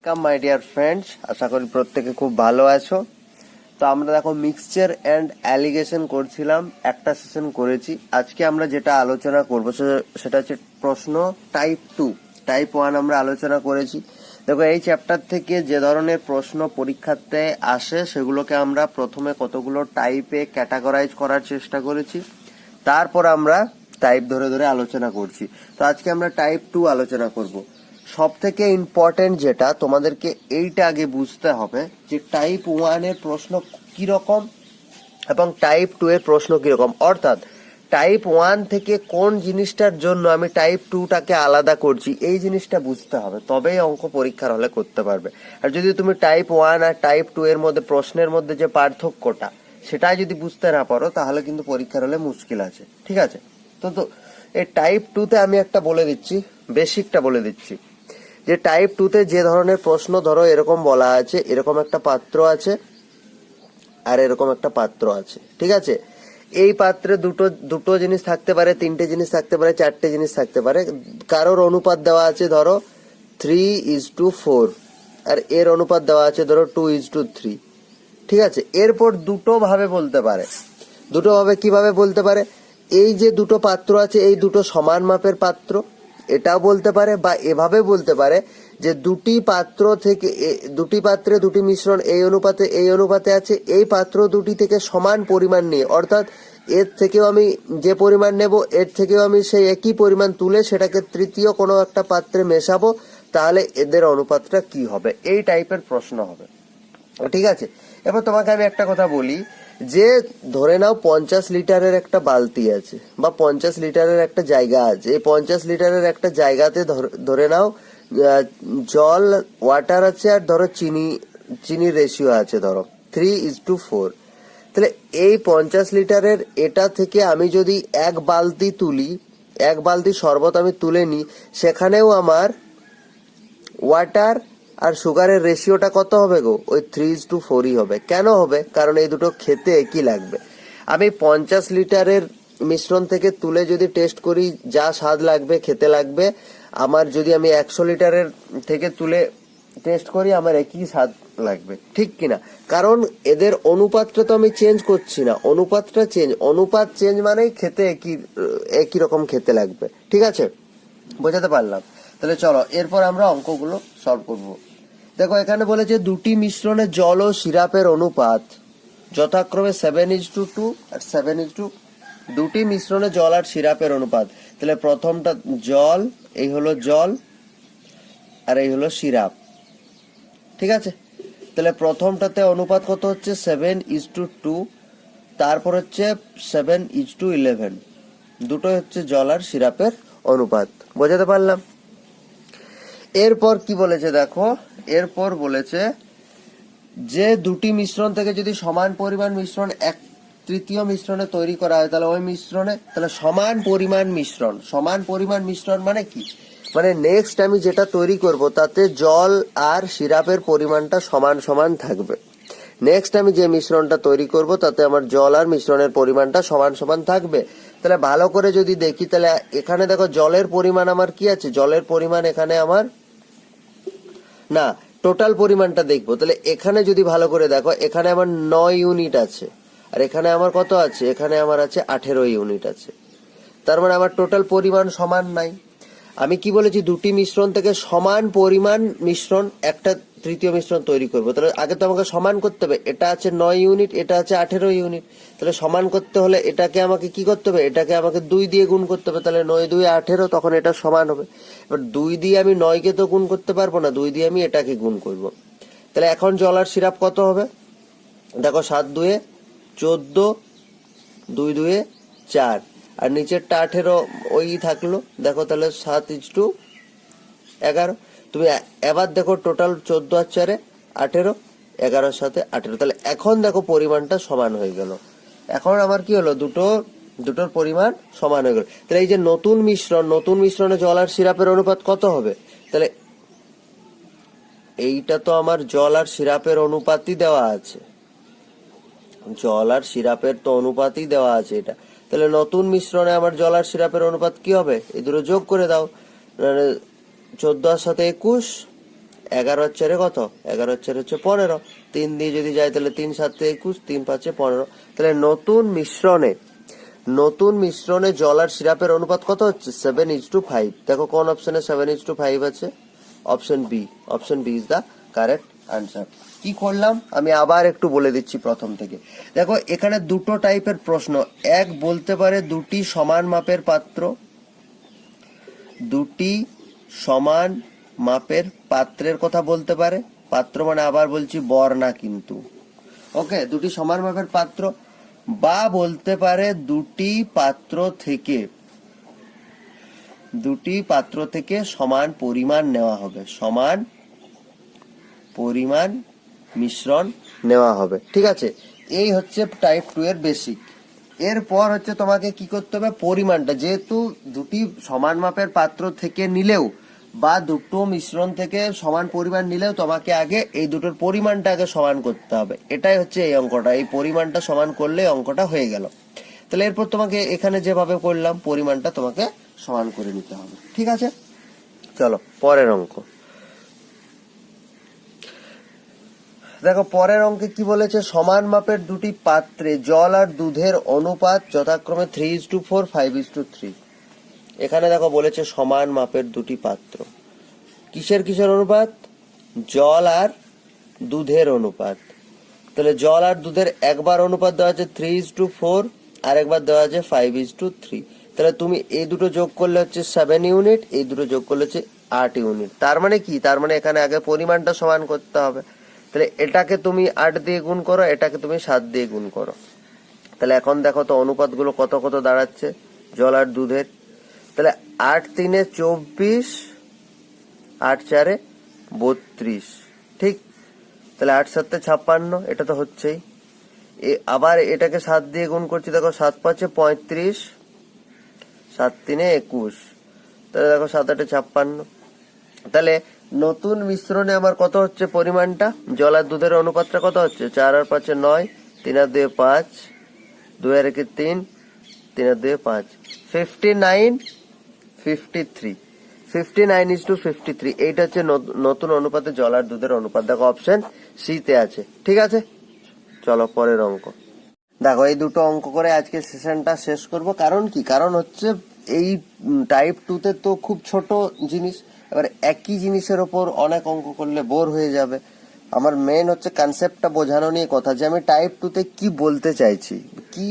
Welcome my dear friends আশা করি প্রত্যেকে খুব ভালো আছো। তো আমরা দেখো মিক্সচার অ্যান্ড অ্যালিগেশন করছিলাম, একটা সেশন করেছি। আজকে আমরা যেটা আলোচনা করব সেটা হচ্ছে প্রশ্ন টাইপ টু টাইপ ওয়ান আমরা আলোচনা করেছি। দেখো, এই চ্যাপ্টার থেকে যে ধরনের প্রশ্ন পরীক্ষাতে আসে, সেগুলোকে আমরা প্রথমে কতগুলো টাইপে ক্যাটাগরাইজ করার চেষ্টা করেছি। তারপর আমরা টাইপ ধরে ধরে আলোচনা করছি। তো আজকে আমরা টাইপ টু আলোচনা করব। সব থেকে ইম্পর্টেন্ট যেটা তোমাদেরকে এইটা আগে বুঝতে হবে যে টাইপ ওয়ানের প্রশ্ন কীরকম এবং টাইপ টু এর প্রশ্ন কীরকম। অর্থাৎ টাইপ ওয়ান থেকে কোন জিনিসটার জন্য আমি টাইপ টুটাকে আলাদা করছি, এই জিনিসটা বুঝতে হবে, তবেই অঙ্ক পরীক্ষার হলে করতে পারবে। আর যদি তুমি টাইপ ওয়ান আর টাইপ টু এর মধ্যে, প্রশ্নের মধ্যে যে পার্থক্যটা, সেটাই যদি বুঝতে না পারো, তাহলে কিন্তু পরীক্ষার হলে মুশকিল আছে, ঠিক আছে? তো তো, এই টাইপ টুতে আমি একটা বলে দিচ্ছি বেসিকটা বলে দিচ্ছি। যে টাইপ টুতে যে ধরনের প্রশ্ন ধরো, এরকম বলা আছে, এরকম একটা পাত্র আছে আর এরকম একটা পাত্র আছে, ঠিক আছে? এই পাত্রে দুটো দুটো জিনিস থাকতে পারে, তিনটে জিনিস থাকতে পারে, চারটে জিনিস থাকতে পারে। কারোর অনুপাত দেওয়া আছে ধরো থ্রি ইজ টু ফোর আর এর অনুপাত দেওয়া আছে ধরো টু ইজ টু থ্রি ঠিক আছে? এরপর দুটো ভাবে বলতে পারে। দুটো ভাবে কীভাবে বলতে পারে? এই যে দুটো পাত্র আছে, এই দুটো সমান মাপের পাত্র এটাও বলতে পারে বা এভাবে বলতে পারে যে দুটি পাত্র থেকে দুটি পাত্রে দুটি মিশ্রণ, এই অনুপাতে এই অনুপাতে আছে, এই পাত্র দুটি থেকে সমান পরিমাণ নিয়ে। অর্থাৎ এর থেকেও আমি যে পরিমাণ নেব, এর থেকেও আমি সেই একই পরিমাণ তুলে সেটাকে তৃতীয় কোনো একটা পাত্রে মেশাবো, তাহলে এদের অনুপাতটা কি হবে? এই টাইপের প্রশ্ন হবে। ঠিক আছে? এবার তোমাকে আমি একটা কথা বলি যে ধরে নাও পঞ্চাশ লিটারের একটা বালতি আছে, বা পঞ্চাশ লিটারের একটা জায়গা আছে, এই পঞ্চাশ লিটারের একটা জায়গাতে ধর- নাও জল ওয়াটার আছে আর ধরো চিনি, চিনির রেশিও আছে ধরো থ্রি ইজ টু ফোর তাহলে এই পঞ্চাশ লিটারের এটা থেকে আমি যদি এক বালতি তুলি, এক বালতি শরবত আমি তুলে নিই, সেখানেও আমার ওয়াটার আর সুগারের রেশিওটা কত হবে গো? ওই থ্রি টু ফোরই হবে। কেন হবে? কারণ এই দুটো খেতে একই লাগবে। আমি পঞ্চাশ লিটারের মিশ্রণ থেকে তুলে যদি টেস্ট করি, যা স্বাদ লাগবে, খেতে লাগবে, আমার যদি আমি একশো লিটারের থেকে তুলে টেস্ট করি, আমার একই স্বাদ লাগবে। ঠিক কিনা? কারণ এদের অনুপাতটা তো আমি চেঞ্জ করছি না। অনুপাতটা চেঞ্জ অনুপাত চেঞ্জ মানেই খেতে একই একই রকম খেতে লাগবে। ঠিক আছে? বোঝাতে পারলাম। তাহলে চলো, এরপর আমরা অঙ্কগুলো সলভ করব। দেখো, এখানে বলেছে দুটি মিশ্রণে জল ও সিরাপের অনুপাত। যথাক্রমে সেভেন ইজ টু টু আর সেভেন ইজ টু দুটি মিশ্রণে জল আর সিরাপের অনুপাত। তাহলে প্রথমটা জল, এই হলো জল আর এই হলো সিরাপ। ঠিক আছে? তাহলে প্রথমটাতে অনুপাত কত হচ্ছে? সেভেন ইজ টু টু তারপর হচ্ছে সেভেন ইজ টু ইলেভেন দুটোই হচ্ছে জল আর সিরাপের অনুপাত। বোঝাতে পারলাম? এরপর কি বলেছে দেখো? এরপর বলেছে যে দুটি মিশ্রণ থেকে যদি সমান পরিমাণ মিশ্রণ, এক তৃতীয় মিশ্রণে তৈরি করা হয়, তাহলে ওই মিশ্রণে, তাহলে সমান পরিমাণ মিশ্রণ। সমান পরিমাণ মিশ্রণ মানে কি? মানে নেক্সট আমি যেটা তৈরি করব, তাতে জল আর সিরাপের পরিমাণটা সমান সমান থাকবে। নেক্সট আমি যে মিশ্রণটা তৈরি করব, তাতে আমার জল আর মিশ্রণের পরিমাণটা সমান সমান থাকবে। তাহলে ভালো করে যদি দেখি, তাহলে এখানে দেখো জলের পরিমাণ আমার কি আছে? জলের পরিমাণ এখানে আমার না টোটাল পরিমাণটা দেখব। তাহলে এখানে যদি ভালো করে দেখো, এখানে আমার নয় ইউনিট আছে। আর এখানে আমার কত আছে? এখানে আমার আছে আঠেরো ইউনিট আছে। তার মানে আমার টোটাল পরিমাণ সমান নাই। আমি কি বলেছি? দুটি মিশ্রণ থেকে সমান পরিমাণ মিশ্রণ একটা তৃতীয় মিশ্রণ তৈরি করব। তাহলে আগে তো আমাকে সমান করতে হবে। এটা আছে নয় ইউনিট, এটা আছে আঠেরো ইউনিট। তাহলে সমান করতে হলে এটাকে আমাকে কি করতে হবে? এটাকে আমাকে দুই দিয়ে গুণ করতে হবে। তাহলে নয়, দুই, আঠেরো, তখন এটা সমান হবে। এবার দুই দিয়ে আমি নয়কে তো গুণ করতে পারব না, দুই দিয়ে আমি এটাকে গুণ করব। তাহলে এখন জল আর সিরাপ কত হবে? দেখো, সাত দুয়ে চোদ্দ, দুই দুয়ে চার। আর নিচেরটা আঠেরো ওই থাকল। দেখো তাহলে সাত ইজ টু এগারো। তুমি এবার দেখো টোটাল চোদ্দ আর চারে আঠেরো, এগারোর সাথে আঠেরো। তাহলে এখন দেখো পরিমাণটা সমান হয়ে গেল। এখন আমার কি হলো? দুটো, দুটোর পরিমাণ সমান হয়ে গেল। তাহলে এই যে নতুন মিশ্রণ, নতুন মিশ্রণে জল আর সিরাপের অনুপাত কত হবে? তাহলে এইটা তো আমার জল আর সিরাপের অনুপাতই দেওয়া আছে। জল আর সিরাপের তো অনুপাতই দেওয়া আছে এটা। তাহলে নতুন মিশ্রণে আমার জল আর সিরাপের অনুপাত কি হবে? এই দুটো যোগ করে দাও। চোদ্দ আর সাথে একুশ এগারো চারে কত? এগারো চারে হচ্ছে পনেরো। তিন দিয়ে যদি যায় তাহলে তিন সাতে একুশ, তিন পাঁচে পনেরো। তাহলে নতুন মিশ্রণে নতুন মিশ্রণে জল আর সিরাপের অনুপাত কত হচ্ছে? Seven is to five. দেখো কোন অপশনে সেভেন ইজ টু ফাইভ আছে? Option B. Option B is the correct answer. কি করলাম? আমি আবার একটু বলে দিচ্ছি প্রথম থেকে। দেখো, এখানে দুটো টাইপের প্রশ্ন। এক বলতে পারে দুটি সমান মাপের পাত্র, দুটি সমান মাপের পাত্রের কথা বলতে পারে। পাত্র মানে আবার বলছি বর না কিন্তু। ওকে, দুটি সমান মাপের পাত্র। বা বলতে পারে দুটি পাত্র থেকে। দুটি পাত্র থেকে সমান পরিমাণ নেওয়া হবে। সমান পরিমাণ মিশ্রণ নেওয়া হবে। ঠিক আছে? এই হচ্ছে টাইপ টু এর বেসিক এরপর হচ্ছে তোমাকে কি করতে হবে? পরিমাণটা। যেহেতু দুটি সমান মাপের পাত্র থেকে নিলেও বা দুটো মিশ্রণ থেকে সমান পরিমাণ নিলেও তোমাকে আগে এই দুটোর পরিমাণটা আগে সমান করতে হবে। এটাই হচ্ছে এই অঙ্কটা। এই পরিমাণটা সমান করলে অঙ্কটা হয়ে গেল। তাহলে এরপর তোমাকে এখানে যেভাবে করলাম, পরিমাণটা তোমাকে সমান করে নিতে হবে। ঠিক আছে? চলো, পরের অঙ্ক। দেখো, পরের অঙ্কে কি বলেছে? সমান মাপের দুটি পাত্রে জল আর দুধের অনুপাত যথাক্রমে three is to four five is to three এখানে দেখো, বলেছে সমান মাপের দুটি পাত্র। কিসের কিসের অনুপাত? জল আর দুধের অনুপাত। তাহলে জল আর দুধের একবার অনুপাত দেওয়া আছে থ্রি ইজ টু ফোর আর একবার দেওয়া আছে ফাইভ ইজ টু থ্রি তাহলে তুমি এই দুটো যোগ করলে হচ্ছে সেভেন ইউনিট এই দুটো যোগ করলে হচ্ছে আট ইউনিট তার মানে কি? তার মানে এখানে আগে পরিমাণটা সমান করতে হবে। তাহলে এটাকে তুমি আট দিয়ে গুণ করো, এটাকে তুমি সাত দিয়ে গুণ করো। তাহলে এখন দেখো তো অনুপাতগুলো কত কত দাঁড়াচ্ছে, জল আর দুধের। তাহলে আট তিনে চব্বিশ, আট চারে বত্রিশ, ঠিক? তাহলে আট সাতে ছাপ্পান্ন, এটা তো হচ্ছেই। আবার এটাকে সাত দিয়ে গুণ করছি, দেখো সাত পাঁচে পঁয়ত্রিশ, সাত তিনে একুশ। তাহলে দেখো সাত আটে ছাপ্পান্ন। তাহলে নতুন মিশ্রণে আমার কত হচ্ছে পরিমাণটা? জল আর দুধের অনুপাতটা কত হচ্ছে? চার আর পাঁচে নয়, তিন আর দুয়ে পাঁচ দুই আর একে তিন তিন আর দুয়ে পাঁচ। Fifty nine fifty three fifty nine is to fifty three এইটা হচ্ছে নতুন অনুপাতে জল আর দুধের অনুপাত। দেখো অপশন সিতে আছে। ঠিক আছে? চলো পরের অঙ্ক। দেখো, এই দুটো অঙ্ক করে আজকে সেশনটা শেষ করব। কারণ কি? কারণ হচ্ছে এই টাইপ টুতে তো খুব ছোট জিনিস। এবার একই জিনিসের ওপর অনেক অঙ্ক করলে বোর হয়ে যাবে। আমার মেন হচ্ছে কনসেপ্টটা বোঝানো নিয়ে কথা যে আমি টাইপ টুতে কি বলতে চাইছি, কি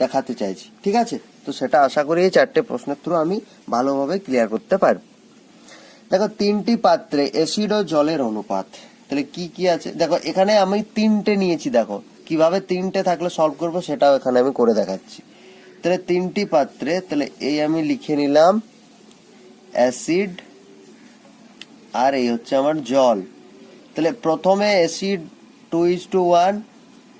দেখাতে চাইছি, ঠিক আছে? তো সেটা আশা করি এই চারটে প্রশ্নের থ্রু আমি ভালোভাবে ক্লিয়ার করতে পারব। দেখো, তিনটি পাত্রে অ্যাসিড ও জলের অনুপাত। তাহলে কি কি আছে? দেখো, এখানে আমি তিনটে নিয়েছি, দেখো। কীভাবে তিনটে থাকলে সলভ করব সেটাও এখানে আমি করে দেখাচ্ছি। তাহলে তিনটি পাত্রে, তাহলে এই আমি লিখে নিলাম অ্যাসিড আর এই হচ্ছে আমার জল। তাহলে প্রথমে acid two is to one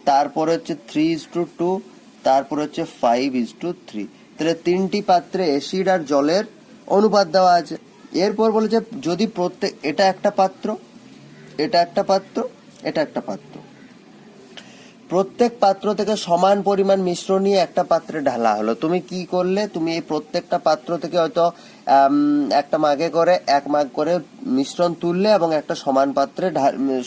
তারপরে হচ্ছে থ্রি ইজ টু টু তারপর হচ্ছে ফাইভ ইজ টু থ্রি তাহলে তিনটি পাত্রে অ্যাসিড আর জলের অনুপাত দেওয়া আছে। এরপর বলেছে যদি প্রত্যেক এটা একটা পাত্র, এটা একটা পাত্র, এটা একটা পাত্র। প্রত্যেক পাত্র থেকে সমান পরিমাণ মিশ্রণ নিয়ে একটা পাত্রে ঢালা হলো। তুমি কি করলে? তুমি এই প্রত্যেকটা পাত্র থেকে হয়তো একটা মাগে করে, এক মাগ করে মিশ্রণ তুললে এবং একটা সমান পাত্রে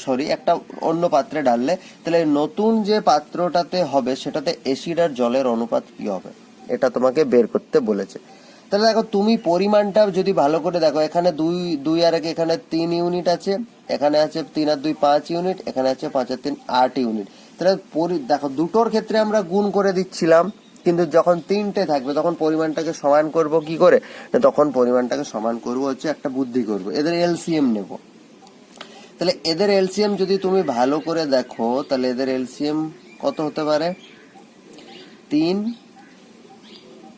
সরি একটা অন্য পাত্রে ঢাললে, তাহলে নতুন যে পাত্রটাতে হবে, সেটাতে এসিড আর জলের অনুপাত কি হবে? এটা তোমাকে বের করতে বলেছে। তাহলে দেখো, তুমি পরিমাণটা যদি ভালো করে দেখো, এখানে দুই দুই আর এক, এখানে তিন ইউনিট আছে, এখানে আছে তিন আর দুই পাঁচ ইউনিট এখানে আছে পাঁচ আর তিন আট ইউনিট তাহলে দেখো, দুটোর ক্ষেত্রে আমরা গুণ করে দিচ্ছিলাম। কিন্তু যখন তিনটে থাকবে তখন পরিমাণটাকে সমান করব কি করে? তখন পরিমাণটাকে সমান করব হচ্ছে একটা বুদ্ধি করব। এদের এলসিএম নেব। তাহলে এদের এলসিএম যদি তুমি ভালো করে দেখো তাহলে এদের এলসিএম কত হতে পারে? তিন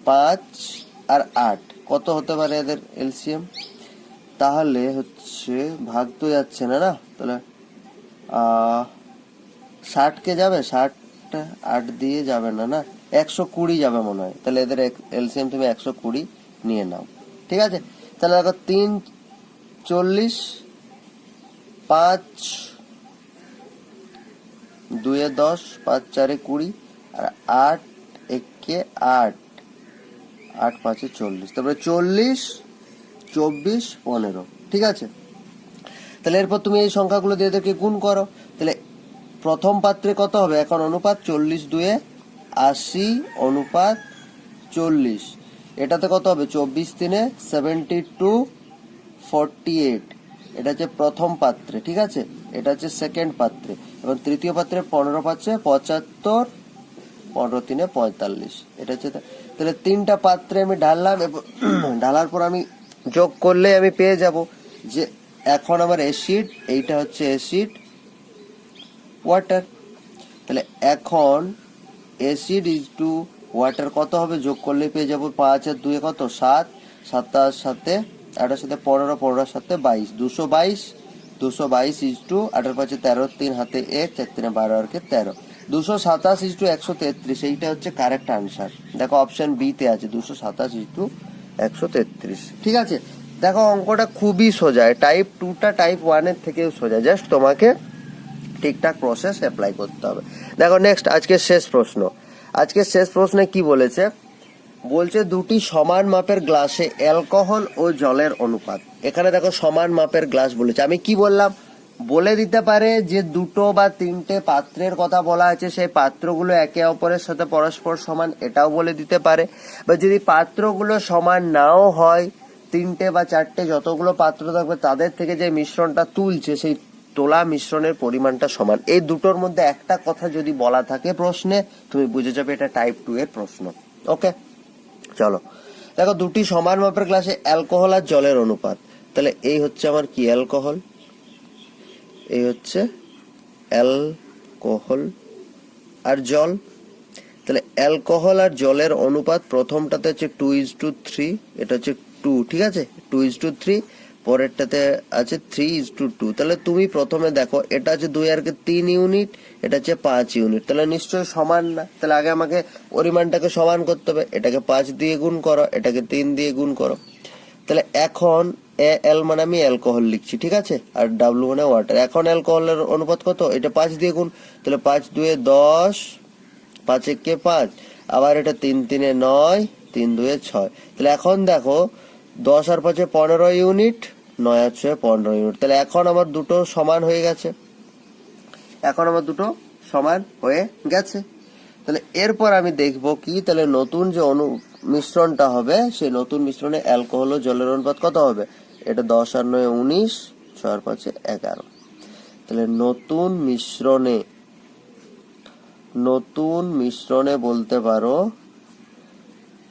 পাঁচ আর আট। কত হতে পারে এদের এলসিএম? তাহলে হচ্ছে ভাগ তো যাচ্ছে না না? তাহলে আহ, ষাট কে যাবে? ষাট আট দিয়ে যাবে না না? একশো কুড়ি যাবে মনে হয়। তাহলে এদের এলসিএম তুমি একশো কুড়ি নিয়ে নাও। ঠিক আছে? তাহলে দেখো, তিন, চল্লিশ, পাঁচ, দুয়ে দশ, পাঁচ, চারে কুড়ি, আর আট, একে আট আট, পাঁচে চল্লিশ। তারপরে চল্লিশ, চব্বিশ, পনেরো। ঠিক আছে? তাহলে এরপর তুমি এই সংখ্যাগুলো দিয়ে এদেরকে গুণ করো। তাহলে প্রথম পাত্রে কত হবে? এখন অনুপাত চল্লিশ দুয়ে আশি অনুপাত চল্লিশ। এটাতে কত হবে? চব্বিশ তিনে সেভেন্টি টু ফর্টি এইট এটা হচ্ছে প্রথম পাত্রে, ঠিক আছে? এটা হচ্ছে সেকেন্ড পাত্রে। এবং তৃতীয় পাত্রে পনেরো পাত্রে পঁচাত্তর, পনেরো তিনে পঁয়তাল্লিশ। এটা হচ্ছে তাহলে তিনটা পাত্রে আমি ঢাললাম, এবং ঢালার পর আমি যোগ করলে আমি পেয়ে যাব যে এখন আমার অ্যাসিড এইটা হচ্ছে অ্যাসিড ওয়াটার তাহলে এখন অ্যাসিড ইজ টু ওয়াটার, কত হবে? যোগ করলে পেয়ে যাব পাঁচ আর দুয়ে কত? সাত। সাতটার সাথে, আটার সাথে পনেরো, পনেরোর সাথে বাইশ। দুশো বাইশ দুশো বাইশ ইজ টু আঠারো পাঁচে তেরো, তিন হাতে এক, চার তিনে বারো আর কে তেরো। দুশো সাতাশ ইজ টু একশো তেত্রিশ, এইটা হচ্ছে কারেক্ট আনসার দেখো অপশন বি তে আছে, দুশো সাতাশ ইজ টু একশো তেত্রিশ। ঠিক আছে? দেখো অঙ্কটা খুবই সোজা টাইপ টুটা টাইপ ওয়ানের থেকেও সোজা। জাস্ট তোমাকে ঠিকঠাক প্রসেস অ্যাপ্লাই করতে হবে। দেখো নেক্সট আজকের শেষ প্রশ্ন। আজকের শেষ প্রশ্নে কি বলেছে? বলছে, দুটি সমান মাপের গ্লাসে অ্যালকোহল ও জলের অনুপাত। এখানে দেখো, সমান মাপের গ্লাস বলেছে। আমি কি বললাম? বলে দিতে পারে যে দুটো বা তিনটে পাত্রের কথা বলা আছে, সেই পাত্রগুলো একে অপরের সাথে পরস্পর সমান, এটাও বলে দিতে পারে। বা যদি পাত্রগুলো সমান নাও হয়, তিনটে বা চারটে যতগুলো পাত্র থাকবে, তাদের থেকে যে মিশ্রণটা তুলছে, সেই তোলা মিশ্রণের পরিমাণটা সমান। এই দুটোর মধ্যে একটা কথা যদি বলা থাকে প্রশ্নে, তুমি বুঝে যাবে এটা টাইপ টু এর প্রশ্ন। ওকে চলো। দেখো, দুটি সমান মাপের গ্লাসে অ্যালকোহল আর জলের অনুপাত। তাহলে এই হচ্ছে আমার কি অ্যালকোহল এই হচ্ছে অ্যালকোহল আর জল। তাহলে অ্যালকোহল আর জলের অনুপাত প্রথমটাতে হচ্ছে টু ইজ টু থ্রি এটা হচ্ছে টু ঠিক আছে? টু ইজ টু থ্রি পরেরটাতে আছে থ্রি ইজ টু টু তাহলে তুমি প্রথমে দেখো, এটা আছে দুই আর কে তিন ইউনিট এটা হচ্ছে পাঁচ ইউনিট তাহলে নিশ্চয়ই সমান না? তাহলে আগে আমাকে পরিমাণটাকে সমান করতে হবে। এটাকে পাঁচ দিয়ে গুণ করো, এটাকে তিন দিয়ে গুণ করো। তাহলে এখন এ এল মানে আমি অ্যালকোহল লিখছি, ঠিক আছে? আর ডাব্লু মানে ওয়াটার এখন অ্যালকোহলের অনুপাত কত? এটা পাঁচ দিয়ে গুণ। তাহলে পাঁচ দুয়ে দশ, পাঁচ একে পাঁচ? আবার এটা তিন তিনে নয়, তিন দুয়ে ছয়। তাহলে এখন দেখো, দশ আর পাঁচে পনেরো ইউনিট নয় ছয় পনেরো ইউনিট তাহলে এখন আমার দুটো সমান হয়ে গেছে। এখন আমার দুটো সমান হয়ে গেছে। তাহলে এরপর আমি দেখব কি, তাহলে নতুন যে অনু মিশ্রণটা হবে, সেই নতুন মিশ্রণে অ্যালকোহল ও জলের অনুপাত কত হবে? এটা দশ আর নয়, উনিশ, ছয় আর পাঁচে, এগারো। তাহলে নতুন মিশ্রণে নতুন মিশ্রণে বলতে পারো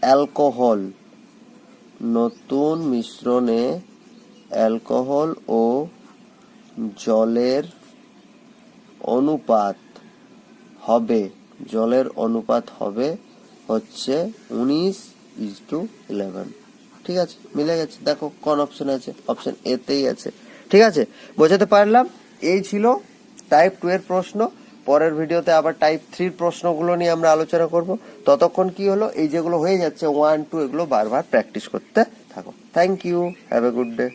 অ্যালকোহল নতুন মিশ্রণে অ্যালকোহল ও জলের অনুপাত হবে। জলের অনুপাত হবে হচ্ছে উনিশ ইজ টু ইলেভেন ঠিক আছে? মিলে গেছে। দেখো কোন অপশন আছে? অপশন এতেই আছে। ঠিক আছে? বোঝাতে পারলাম? এই ছিল টাইপ টু এর প্রশ্ন। পরের ভিডিওতে আবার টাইপ থ্রির প্রশ্নগুলো নিয়ে আমরা আলোচনা করব। ততক্ষণ কি হলো? এই যেগুলো হয়ে যাচ্ছে ওয়ান টু এগুলো বারবার প্র্যাকটিস করতে থাকো। Thank you have a good day